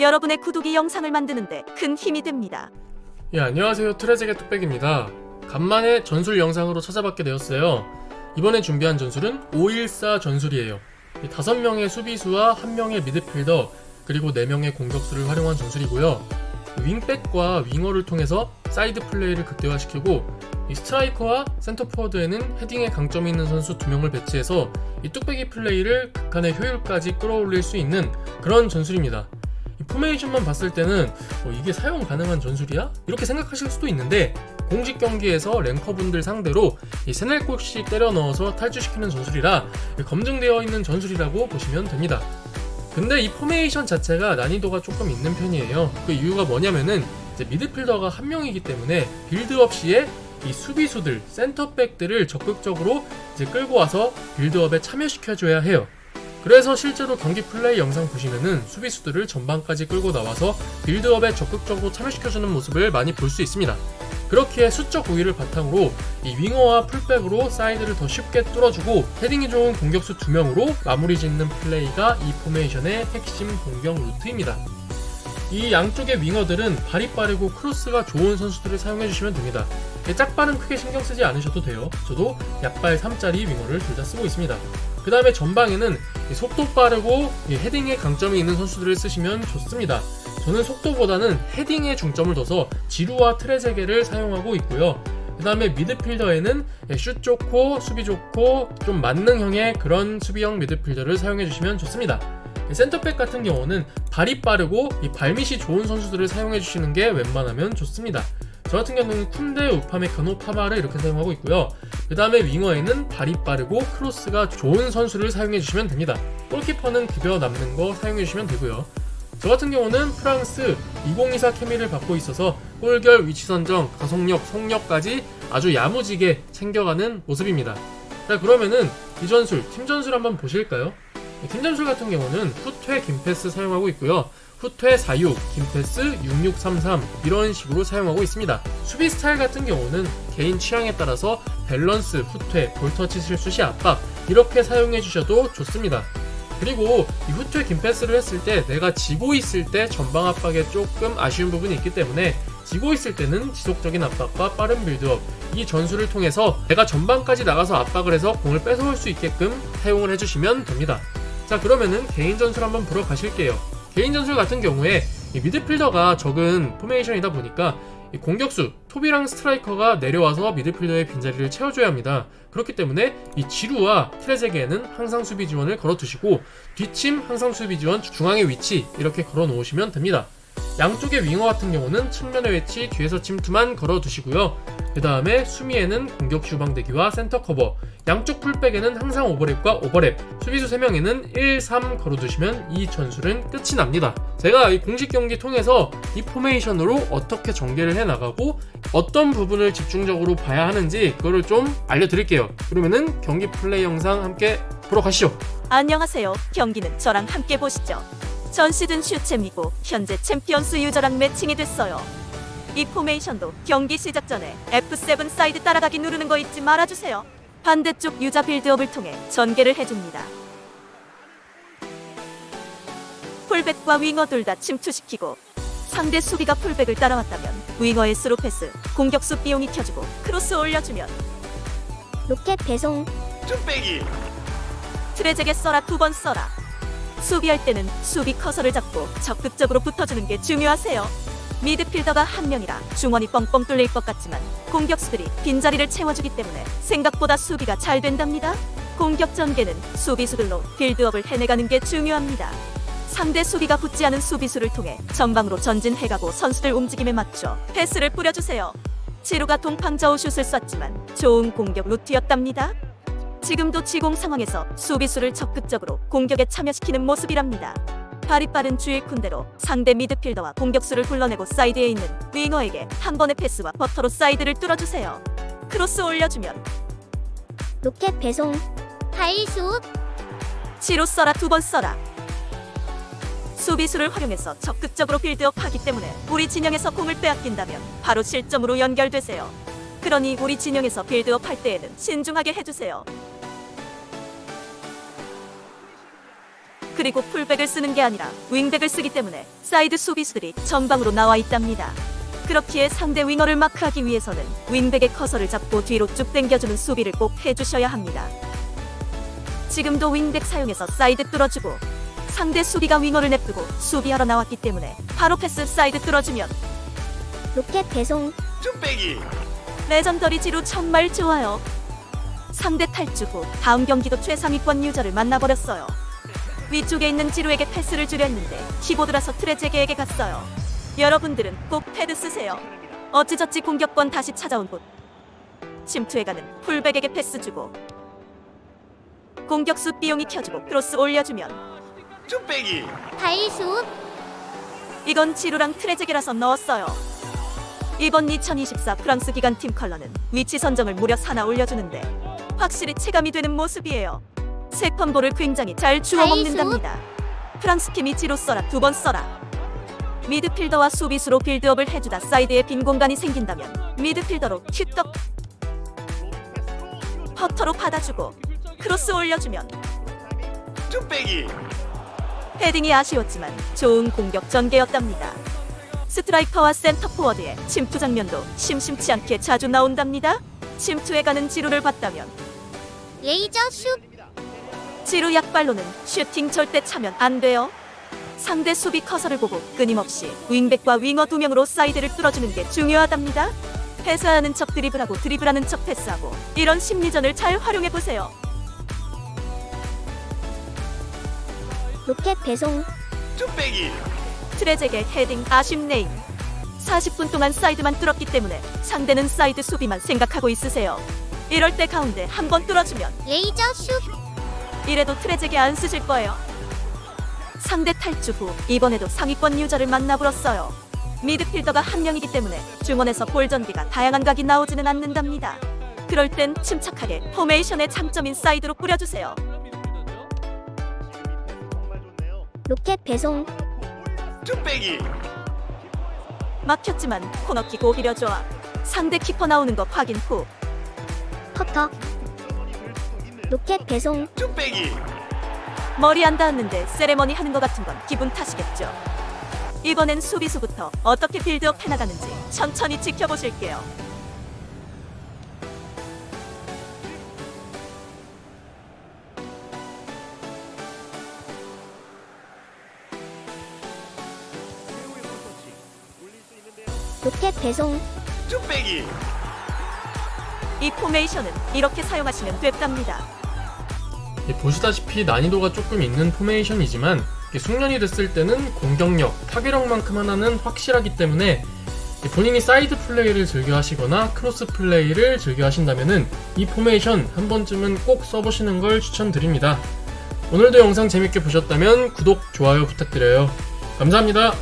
여러분의 구독이 영상을 만드는데 큰 힘이 됩니다. 예, 안녕하세요. 트레제게 뚝배기입니다. 간만에 전술 영상으로 찾아뵙게 되었어요. 이번에 준비한 전술은 514 전술이에요. 5명의 수비수와 1명의 미드필더, 그리고 4명의 공격수를 활용한 전술이고요. 윙백과 윙어를 통해서 사이드 플레이를 극대화시키고 이 스트라이커와 센터포워드에는 헤딩에 강점이 있는 선수 2명을 배치해서 이 뚝배기 플레이를 극한의 효율까지 끌어올릴 수 있는 그런 전술입니다. 이 포메이션만 봤을 때는 어, 이게 사용 가능한 전술이야? 이렇게 생각하실 수도 있는데 공식 경기에서 랭커분들 상대로 이 세네 골씩 때려 넣어서 탈주시키는 전술이라 검증되어 있는 전술이라고 보시면 됩니다. 근데 이 포메이션 자체가 난이도가 조금 있는 편이에요. 그 이유가 뭐냐면은 이제 미드필더가 한 명이기 때문에 빌드업 시에 이 수비수들, 센터백들을 적극적으로 이제 끌고 와서 빌드업에 참여시켜줘야 해요. 그래서 실제로 경기 플레이 영상 보시면은 수비수들을 전방까지 끌고 나와서 빌드업에 적극적으로 참여시켜주는 모습을 많이 볼 수 있습니다. 그렇기에 수적 우위를 바탕으로 이 윙어와 풀백으로 사이드를 더 쉽게 뚫어주고 헤딩이 좋은 공격수 2명으로 마무리 짓는 플레이가 이 포메이션의 핵심 공격 루트입니다. 이 양쪽의 윙어들은 발이 빠르고 크로스가 좋은 선수들을 사용해 주시면 됩니다. 짝발은 크게 신경 쓰지 않으셔도 돼요. 저도 약발 3짜리 윙어를 둘 다 쓰고 있습니다. 그 다음에 전방에는 이 속도 빠르고 이 헤딩에 강점이 있는 선수들을 쓰시면 좋습니다. 저는 속도보다는 헤딩에 중점을 둬서 지루와 트레제게를 사용하고 있고요. 그 다음에 미드필더에는 슛 좋고 수비 좋고 좀 만능형의 그런 수비형 미드필더를 사용해 주시면 좋습니다. 센터백 같은 경우는 발이 빠르고 이 발밑이 좋은 선수들을 사용해 주시는 게 웬만하면 좋습니다. 저 같은 경우는 쿤데, 우파메카노, 파바를 이렇게 사용하고 있고요. 그 다음에 윙어에는 발이 빠르고 크로스가 좋은 선수를 사용해 주시면 됩니다. 골키퍼는 급여 남는 거 사용해 주시면 되고요. 저 같은 경우는 프랑스 2024 케미를 받고 있어서 골결 위치 선정, 가속력, 속력까지 아주 야무지게 챙겨가는 모습입니다. 자 그러면은 이 전술, 팀 전술 한번 보실까요? 팀 전술 같은 경우는 후퇴 김패스 사용하고 있고요. 후퇴 46, 김패스 6633 이런 식으로 사용하고 있습니다. 수비 스타일 같은 경우는 개인 취향에 따라서 밸런스, 후퇴, 볼터치 실수시 압박 이렇게 사용해 주셔도 좋습니다. 그리고 이 후퇴 김패스를 했을 때 내가 지고 있을 때 전방 압박에 조금 아쉬운 부분이 있기 때문에 지고 있을 때는 지속적인 압박과 빠른 빌드업 이 전술을 통해서 내가 전방까지 나가서 압박을 해서 공을 뺏어올 수 있게끔 사용을 해주시면 됩니다. 자 그러면은 개인 전술 한번 보러 가실게요. 개인 전술 같은 경우에 이 미드필더가 적은 포메이션이다 보니까 이 공격수 토비랑 스트라이커가 내려와서 미드필더의 빈자리를 채워줘야 합니다. 그렇기 때문에 이 지루와 트레제게에는 항상 수비 지원을 걸어두시고 뒷침 항상 수비 지원 중앙의 위치 이렇게 걸어 놓으시면 됩니다. 양쪽의 윙어 같은 경우는 측면의 위치 뒤에서 침투만 걸어두시고요. 그 다음에 수미에는 공격 주방대기와 센터 커버, 양쪽 풀백에는 항상 오버랩과 오버랩, 수비수 3명에는 1, 3 걸어두시면 이 전술은 끝이 납니다. 제가 이 공식 경기 통해서 이 포메이션으로 어떻게 전개를 해 나가고 어떤 부분을 집중적으로 봐야 하는지 그거를 좀 알려드릴게요. 그러면은 경기 플레이 영상 함께 보러 가시죠. 안녕하세요. 경기는 저랑 함께 보시죠. 전 시즌 슈챔이고 현재 챔피언스 유저랑 매칭이 됐어요. 이 포메이션도 경기 시작 전에 F7 사이드 따라가기 누르는 거 잊지 말아주세요. 반대쪽 유자 빌드업을 통해 전개를 해줍니다. 풀백과 윙어 둘 다 침투시키고 상대 수비가 풀백을 따라왔다면 윙어의 스루 패스, 공격수 비용이 켜주고 크로스 올려주면 로켓 배송 뚝배기 트레제게 써라 두 번 써라. 수비할 때는 수비 커서를 잡고 적극적으로 붙어주는 게 중요하세요. 미드필더가 한 명이라 중원이 뻥뻥 뚫릴 것 같지만 공격수들이 빈자리를 채워주기 때문에 생각보다 수비가 잘 된답니다. 공격 전개는 수비수들로 빌드업을 해내가는 게 중요합니다. 상대 수비가 붙지 않은 수비수를 통해 전방으로 전진해가고 선수들 움직임에 맞춰 패스를 뿌려주세요. 지루가 동방저우 슛을 쐈지만 좋은 공격 루트였답니다. 지금도 지공 상황에서 수비수를 적극적으로 공격에 참여시키는 모습이랍니다. 발이 빠른 주일 쿤데로 상대 미드필더와 공격수를 불러내고 사이드에 있는 윙어에게 한 번의 패스와 버터로 사이드를 뚫어주세요. 크로스 올려주면 로켓 배송 하이수 지로 써라 두 번 써라. 수비수를 활용해서 적극적으로 빌드업 하기 때문에 우리 진영에서 공을 빼앗긴다면 바로 실점으로 연결되세요. 그러니 우리 진영에서 빌드업 할 때에는 신중하게 해주세요. 그리고 풀백을 쓰는 게 아니라 윙백을 쓰기 때문에 사이드 수비수들이 전방으로 나와 있답니다. 그렇기에 상대 윙어를 마크하기 위해서는 윙백의 커서를 잡고 뒤로 쭉 당겨주는 수비를 꼭 해주셔야 합니다. 지금도 윙백 사용해서 사이드 뚫어주고 상대 수비가 윙어를 냅두고 수비하러 나왔기 때문에 바로 패스 사이드 뚫어주면 로켓 배송 쭈빼기 레전더리 지루 정말 좋아요. 상대 탈주 후 다음 경기도 최상위권 유저를 만나버렸어요. 위쪽에 있는 지루에게 패스를 주려 했는데 키보드라서 트레제게에게 갔어요. 여러분들은 꼭 패드 쓰세요. 어찌저찌 공격권 다시 찾아온 곳. 침투해가는 풀백에게 패스 주고 공격수 비용이 켜주고 크로스 올려주면 쭈빼기 다이수 이건 지루랑 트레제게라서 넣었어요. 이번 2024 프랑스 기간 팀 컬러는 위치 선정을 무려 하나 올려주는데 확실히 체감이 되는 모습이에요. 세 컴보를 굉장히 잘 주워 먹는답니다. 프랑스 팀이 지로 써라 두 번 써라. 미드필더와 수비수로 빌드업을 해주다 사이드에 빈 공간이 생긴다면 미드필더로 큐떡 퍼터로 받아주고 크로스 올려주면 쭈빼기 헤딩이 아쉬웠지만 좋은 공격 전개였답니다. 스트라이커와 센터 포워드의 침투 장면도 심심치 않게 자주 나온답니다. 침투에 가는 지루를 봤다면 레이저 슛 지루 약발로는 슈팅 절대 차면 안 돼요. 상대 수비 커서를 보고 끊임없이 윙백과 윙어 두 명으로 사이드를 뚫어주는 게 중요하답니다. 패스하는 척 드리블하고 드리블하는 척 패스하고 이런 심리전을 잘 활용해 보세요. 로켓 배송 쭈빼기 트레제게 헤딩 아쉽네임. 40분 동안 사이드만 뚫었기 때문에 상대는 사이드 수비만 생각하고 있으세요. 이럴 때 가운데 한 번 뚫어주면 레이저 슛 이래도 트레제게 안 쓰실 거예요. 상대 탈주 후 이번에도 상위권 유저를 만나불었어요. 미드필더가 한 명이기 때문에 중원에서 볼 전개가 다양한 각이 나오지는 않는답니다. 그럴 땐 침착하게 포메이션의 장점인 사이드로 뿌려주세요. 로켓 배송 쭈빼기 막혔지만 코너킥 오히려 좋아. 상대 키퍼 나오는 거 확인 후 커터 로켓 배송 쭈빼기 머리 안 닿았는데 세레머니 하는 것 같은 건 기분 탓이겠죠. 이번엔 수비수부터 어떻게 빌드업 해나가는지 천천히 지켜보실게요. 로켓 배송 쭈빼기 이 포메이션은 이렇게 사용하시면 됐답니다. 예, 보시다시피 난이도가 조금 있는 포메이션이지만 숙련이 됐을 때는 공격력, 타격력만큼 하나는 확실하기 때문에 예, 본인이 사이드 플레이를 즐겨 하시거나 크로스 플레이를 즐겨 하신다면은 이 포메이션 한 번쯤은 꼭 써보시는 걸 추천드립니다. 오늘도 영상 재밌게 보셨다면 구독, 좋아요 부탁드려요. 감사합니다.